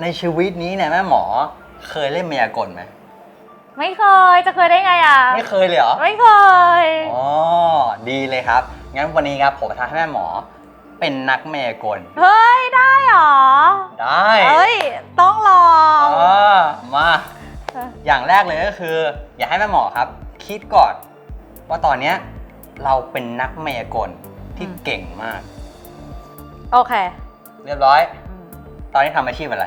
ในชีวิตนี้เนี่ยแม่หมอเคยเล่นมายากลไหมไม่เคยจะเคยได้ไงอะ ไม่เคยเลยเหรอ ไม่เคย อ๋อ ดีเลยครับ งั้นวันนี้ครับผมจะให้แม่หมอ เป็นนักมายากล เฮ้ย ได้เหรอ ได้เอ้ย ต้องลองอ่ามา อย่างแรกเลยก็คือ อยากให้แม่หมอครับ คิดก่อน ว่าตอนเนี้ยเราเป็นนักมายากลที่อืมเก่งมาก โอเค เรียบร้อยอืมตอนนี้ทำอาชีพอะไร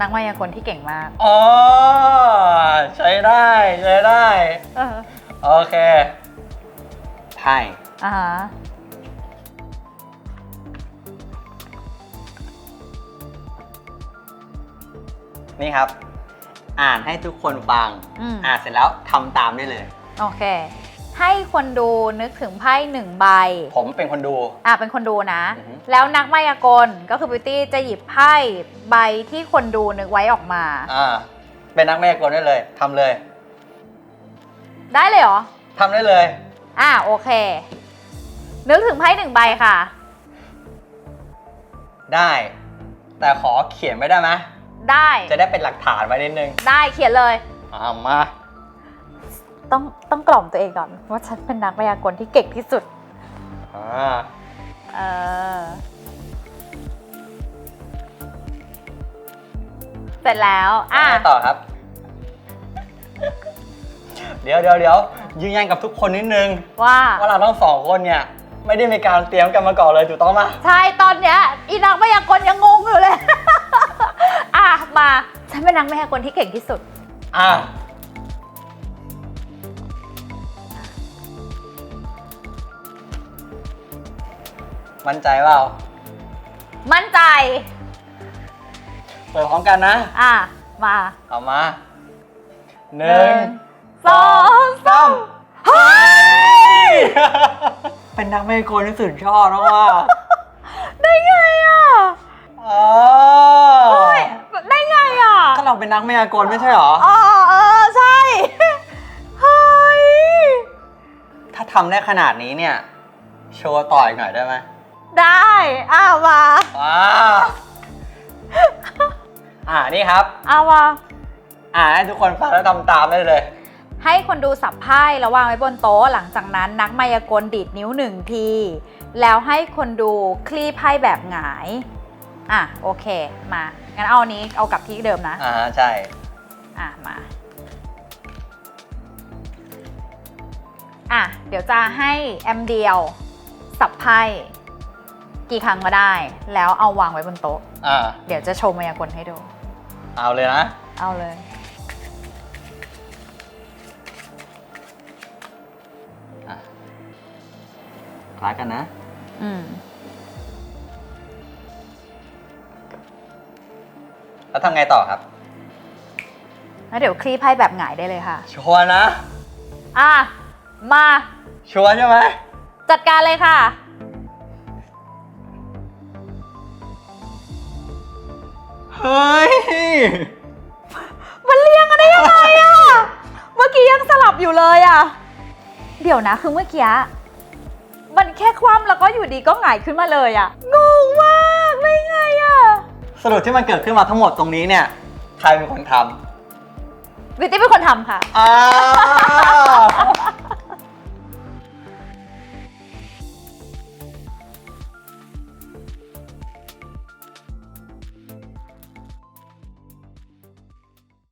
นักมายากลที่เก่งมาก อ๋อ ใช้ได้ ใช้ได้ เออโอเคไพ่อ่าฮะนี่ครับ อ่านให้ทุกคนฟัง อืม อ่านเสร็จแล้วทำตามได้เลย โอเค ให้คนดูนึกถึงไพ่หนึ่งใบ ผมเป็นคนดู อะเป็นคนดูนะ อือฮึ แล้วนักมายากลก็คือบิวตี้จะหยิบไพ่ใบที่คนดูนึกไว้ออกมา อ่า เป็นนักมายากลได้เลยทำเลยได้เลยเหรอ ทำได้เลย อะโอเค นึกถึงไพ่หนึ่งใบค่ะ ได้ แต่ขอเขียนไม่ได้ไหมได้ จะได้เป็นหลักฐานไว้นิดนึงได้เขียนเลย อ่ามา ต้องต้องกล่อมตัวเองก่อนว่าฉันเป็นนักมายากลที่เก่งที่สุดอ่าเออเสร็จแล้ว อะไปต่อครับ เดี๋ยวเดี๋ยวเดี๋ยวยืนยันกับทุกคนนิดนึง ว่า ว่าเราทั้งสองคนเนี่ย ไม่ได้มีการเตรียมกันมาก่อนเลยถูกต้องไหมใช่ ตอนเนี้ยอีนักมายากลยังงงอยู่เลย อะ มา ฉันเป็นนักมายากลที่เก่งที่สุด อะ มั่นใจเปล่ามั่นใจ เปิดพร้อมกันนะ อะ มาเอามาหนึ่งสองสามเฮ้ย เป็นนักเมยากลที่สุดชอบนะว่าได้ไงอะอ๋อเฮ้ยได้ไงอะ ก็เราเป็นนักเมยากลไม่ใช่หรอ อ๋อเออใช่ เฮ้ย ถ้าทำได้ขนาดนี้เนี่ย โชว์ต่ออีกหน่อยได้ไหม ได้อะมาว้าอ่านี่ครับเอามาอ่าให้ทุกคนฟังแล้วทำตามได้เลย ให้คนดูสับไพ่แล้ววางไว้บนโต๊ะหลังจากนั้นนักมายากลดีดนิ้วหนึ่งที แล้วให้คนดูคลี่ไพ่แบบหงาย อะโอเคมา งั้นเอาอันนี้เอากลับที่เดิมนะ อ่าใช่ อะมา อะเดี๋ยวจะให้แอมเดียว สับไพ่ กี่ครั้งก็ได้ แล้วเอาวางไว้บนโต๊ะ อ่า เดี๋ยวจะโชว์มายากลให้ดู เอาเลยนะ เอาเลย อะคล้ายกันนะ อืม แล้วทำไงต่อครับ แล้วเดี๋ยวคลี่ไพ่แบบหงายได้เลยค่ะ ชัวร์นะ อะ มา ชัวร์ใช่ไหม จัดการเลยค่ะ เฮ้ย มันเรียงกันได้ยังไงอะเมื่อกี้ยังสลับอยู่เลยอะเดี๋ยวนะคือเมื่อกี้มันแค่คว่ำแล้วก็อยู่ดีก็หงายขึ้นมาเลยอะงงมากได้ไงอะสรุปที่มันเกิดขึ้นมาทั้งหมดตรงนี้เนี่ย ใครเป็นคนทวิตตี้เป็นคนทำค่ะำอ้าว